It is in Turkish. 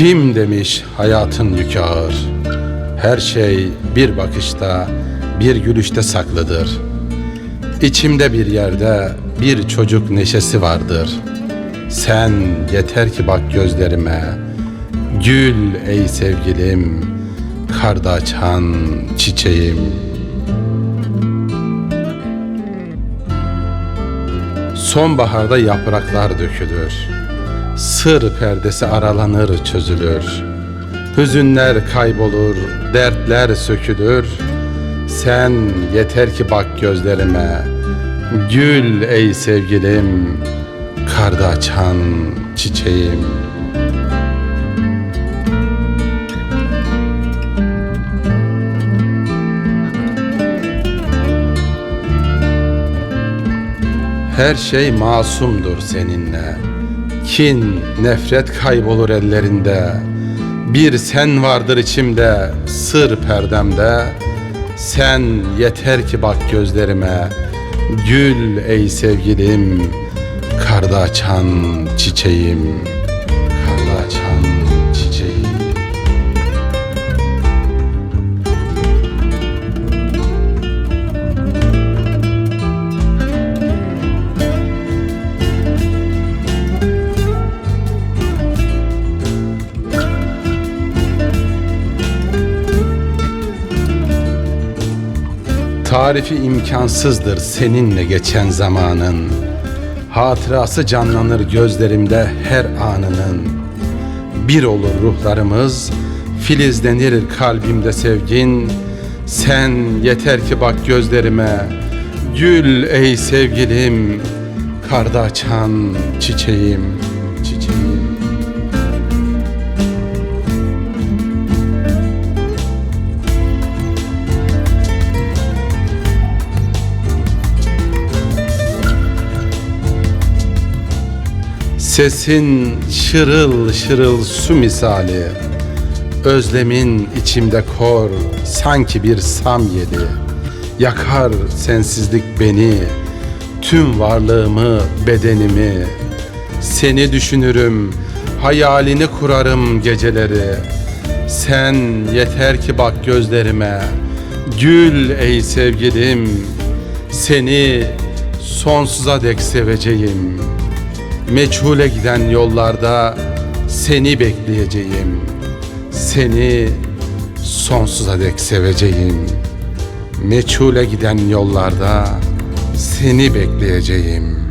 Kim demiş hayatın yükü ağır? Her şey bir bakışta bir gülüşte saklıdır. İçimde bir yerde bir çocuk neşesi vardır. Sen yeter ki bak gözlerime. Gül ey sevgilim Karda açan çiçeğim. Sonbaharda yapraklar dökülür Sır perdesi aralanır çözülür. Hüzünler kaybolur, dertler sökülür. Sen yeter ki bak gözlerime. Gül ey sevgilim Karda açan çiçeğim. Her şey masumdur seninle Kin, nefret kaybolur ellerinde. Bir sen vardır içimde, sır perdemde. Sen yeter ki bak gözlerime Gül ey sevgilim Karda açan çiçeğim Tarifi imkansızdır seninle geçen zamanın. Hatırası canlanır gözlerimde her anının. Bir olur ruhlarımız Filizlenir kalbimde sevgin. Sen yeter ki bak gözlerime Gül ey sevgilim Karda açan çiçeğim Sesin şırıl şırıl su misali. Özlemin içimde kor sanki bir sam yedi. Yakar sensizlik beni Tüm varlığımı bedenimi. Seni düşünürüm Hayalini kurarım geceleri. Sen yeter ki bak gözlerime. Gül ey sevgilim Seni sonsuza dek seveceğim Meçhule giden yollarda seni bekleyeceğim. Seni sonsuza dek seveceğim. Meçhule giden yollarda seni bekleyeceğim.